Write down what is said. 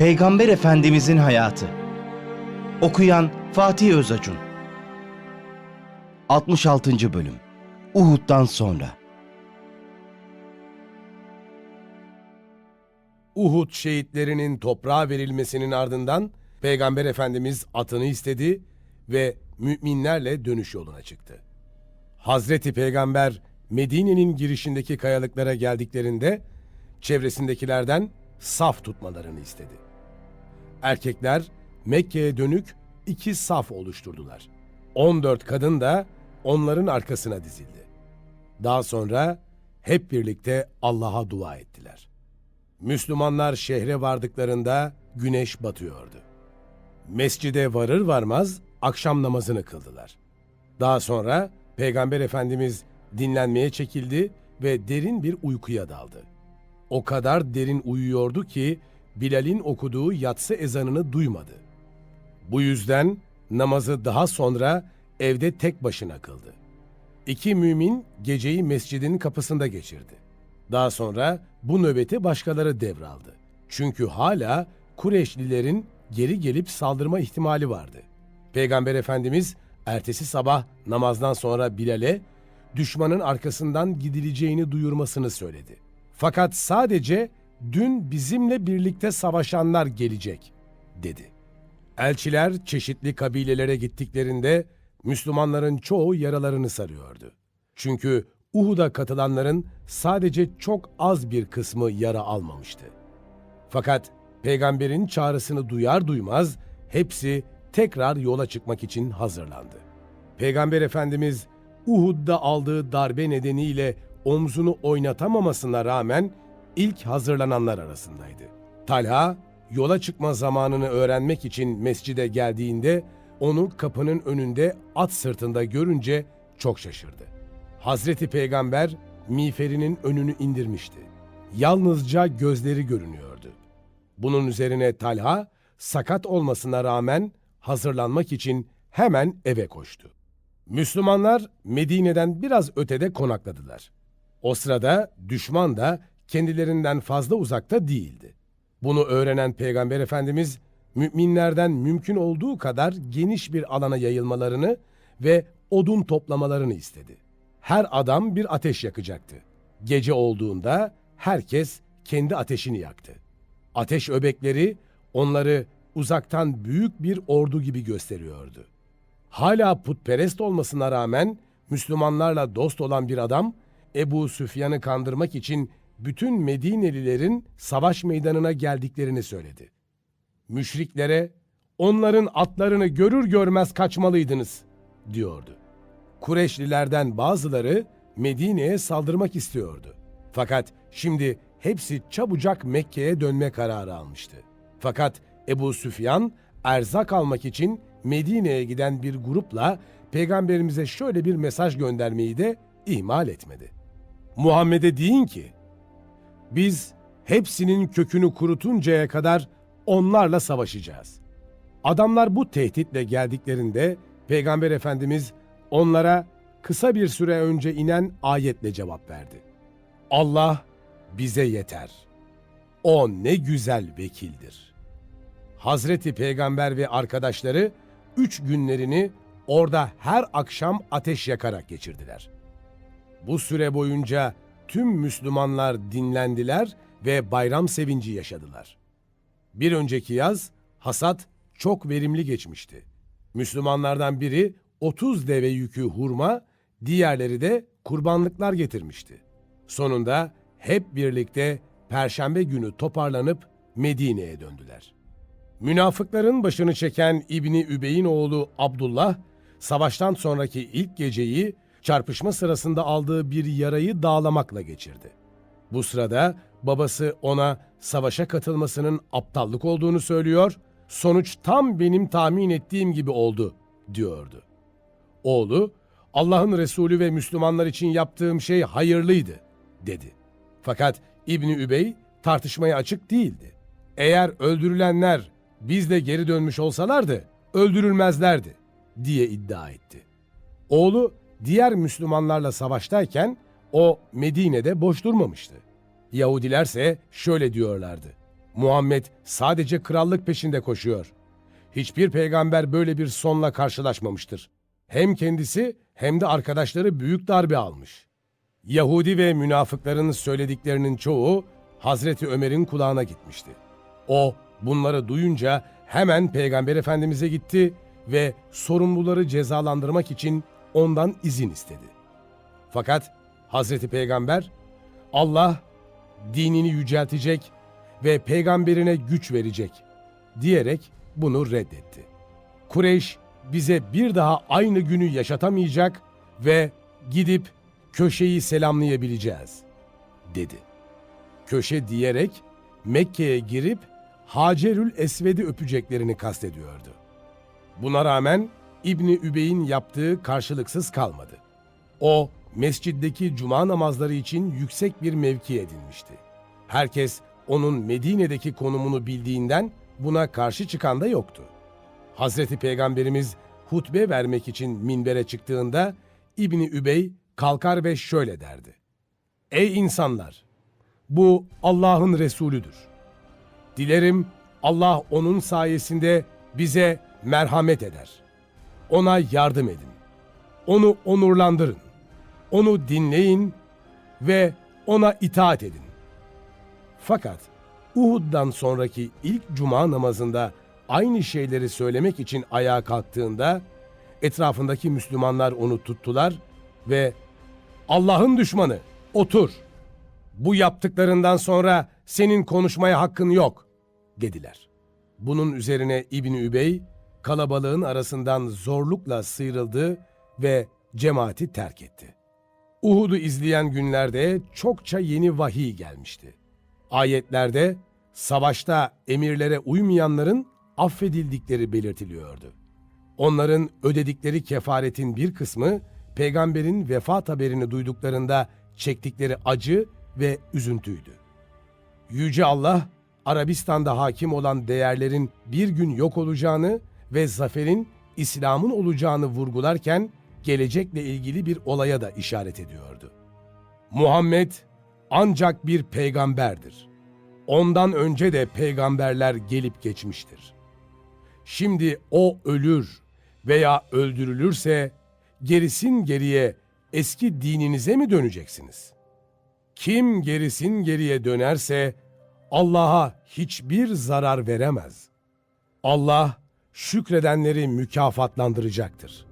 Peygamber Efendimizin hayatı. Okuyan Fatih Özacun. 66. bölüm. Uhud'dan sonra. Uhud şehitlerinin toprağa verilmesinin ardından Peygamber Efendimiz atını istedi ve müminlerle dönüş yoluna çıktı. Hazreti Peygamber Medine'nin girişindeki kayalıklara geldiklerinde çevresindekilerden saf tutmalarını istedi. Erkekler Mekke'ye dönük iki saf oluşturdular. 14 kadın da onların arkasına dizildi. Daha sonra hep birlikte Allah'a dua ettiler. Müslümanlar şehre vardıklarında güneş batıyordu. Mescide varır varmaz akşam namazını kıldılar. Daha sonra Peygamber Efendimiz dinlenmeye çekildi ve derin bir uykuya daldı. O kadar derin uyuyordu ki Bilal'in okuduğu yatsı ezanını duymadı. Bu yüzden namazı daha sonra evde tek başına kıldı. İki mümin geceyi mescidin kapısında geçirdi. Daha sonra bu nöbeti başkaları devraldı. Çünkü hala Kureyşlilerin geri gelip saldırma ihtimali vardı. Peygamber Efendimiz ertesi sabah namazdan sonra Bilal'e düşmanın arkasından gidileceğini duyurmasını söyledi. Fakat sadece dün bizimle birlikte savaşanlar gelecek dedi. Elçiler çeşitli kabilelere gittiklerinde Müslümanların çoğu yaralarını sarıyordu. Çünkü Uhud'a katılanların sadece çok az bir kısmı yara almamıştı. Fakat peygamberin çağrısını duyar duymaz hepsi tekrar yola çıkmak için hazırlandı. Peygamber Efendimiz Uhud'da aldığı darbe nedeniyle omzunu oynatamamasına rağmen ilk hazırlananlar arasındaydı. Talha yola çıkma zamanını öğrenmek için mescide geldiğinde onu kapının önünde at sırtında görünce çok şaşırdı. Hazreti Peygamber miğferinin önünü indirmişti. Yalnızca gözleri görünüyordu. Bunun üzerine Talha sakat olmasına rağmen hazırlanmak için hemen eve koştu. Müslümanlar Medine'den biraz ötede konakladılar. O sırada düşman da kendilerinden fazla uzakta değildi. Bunu öğrenen Peygamber Efendimiz müminlerden mümkün olduğu kadar geniş bir alana yayılmalarını ve odun toplamalarını istedi. Her adam bir ateş yakacaktı. Gece olduğunda herkes kendi ateşini yaktı. Ateş öbekleri onları uzaktan büyük bir ordu gibi gösteriyordu. Hala putperest olmasına rağmen Müslümanlarla dost olan bir adam Ebu Süfyan'ı kandırmak için bütün Medinelilerin savaş meydanına geldiklerini söyledi. Müşriklere onların atlarını görür görmez kaçmalıydınız diyordu. Kureşlilerden bazıları Medine'ye saldırmak istiyordu. Fakat şimdi hepsi çabucak Mekke'ye dönme kararı almıştı. Fakat Ebu Süfyan erzak almak için Medine'ye giden bir grupla peygamberimize şöyle bir mesaj göndermeyi de ihmal etmedi. Muhammed'e deyin ki, biz hepsinin kökünü kurutuncaya kadar onlarla savaşacağız. Adamlar bu tehditle geldiklerinde Peygamber Efendimiz onlara kısa bir süre önce inen ayetle cevap verdi. Allah bize yeter. O ne güzel vekildir. Hazreti Peygamber ve arkadaşları üç günlerini orada her akşam ateş yakarak geçirdiler. Bu süre boyunca tüm Müslümanlar dinlendiler ve bayram sevinci yaşadılar. Bir önceki yaz hasat çok verimli geçmişti. Müslümanlardan biri 30 deve yükü hurma, diğerleri de kurbanlıklar getirmişti. Sonunda hep birlikte perşembe günü toparlanıp Medine'ye döndüler. Münafıkların başını çeken İbni Übey'in oğlu Abdullah, savaştan sonraki ilk geceyi çarpışma sırasında aldığı bir yarayı dağlamakla geçirdi. Bu sırada babası ona savaşa katılmasının aptallık olduğunu söylüyor, sonuç tam benim tahmin ettiğim gibi oldu diyordu. Oğlu, Allah'ın Resulü ve Müslümanlar için yaptığım şey hayırlıydı dedi. Fakat İbni Übey tartışmaya açık değildi. Eğer öldürülenler bizle geri dönmüş olsalardı öldürülmezlerdi diye iddia etti. Oğlu diğer Müslümanlarla savaştayken o Medine'de boş durmamıştı. Yahudilerse şöyle diyorlardı. Muhammed sadece krallık peşinde koşuyor. Hiçbir peygamber böyle bir sonla karşılaşmamıştır. Hem kendisi hem de arkadaşları büyük darbe almış. Yahudi ve münafıkların söylediklerinin çoğu Hazreti Ömer'in kulağına gitmişti. O bunları duyunca hemen Peygamber Efendimiz'e gitti ve sorumluları cezalandırmak için ondan izin istedi. Fakat Hazreti Peygamber Allah dinini yüceltecek ve peygamberine güç verecek diyerek bunu reddetti. Kureyş bize bir daha aynı günü yaşatamayacak ve gidip köşeyi selamlayabileceğiz dedi. Köşe diyerek Mekke'ye girip Hacerül Esved'i öpeceklerini kastediyordu. Buna rağmen İbni Übey'in yaptığı karşılıksız kalmadı. O, mesciddeki cuma namazları için yüksek bir mevki edinmişti. Herkes onun Medine'deki konumunu bildiğinden buna karşı çıkan da yoktu. Hazreti Peygamberimiz hutbe vermek için minbere çıktığında İbni Übey kalkar ve şöyle derdi. Ey insanlar! Bu Allah'ın Resulüdür. Dilerim Allah onun sayesinde bize merhamet eder. Ona yardım edin. Onu onurlandırın. Onu dinleyin ve ona itaat edin. Fakat Uhud'dan sonraki ilk cuma namazında aynı şeyleri söylemek için ayağa kalktığında etrafındaki Müslümanlar onu tuttular ve Allah'ın düşmanı otur. Bu yaptıklarından sonra senin konuşmaya hakkın yok dediler. Bunun üzerine İbni Übey kalabalığın arasından zorlukla sıyrıldı ve cemaati terk etti. Uhud'u izleyen günlerde çokça yeni vahiy gelmişti. Ayetlerde savaşta emirlere uymayanların affedildikleri belirtiliyordu. Onların ödedikleri kefaretin bir kısmı peygamberin vefat haberini duyduklarında çektikleri acı ve üzüntüydü. Yüce Allah, Arabistan'da hakim olan değerlerin bir gün yok olacağını ve zaferin İslam'ın olacağını vurgularken gelecekle ilgili bir olaya da işaret ediyordu. Muhammed ancak bir peygamberdir. Ondan önce de peygamberler gelip geçmiştir. Şimdi o ölür veya öldürülürse gerisin geriye eski dininize mi döneceksiniz? Kim gerisin geriye dönerse Allah'a hiçbir zarar veremez. Allah şükredenleri mükafatlandıracaktır.''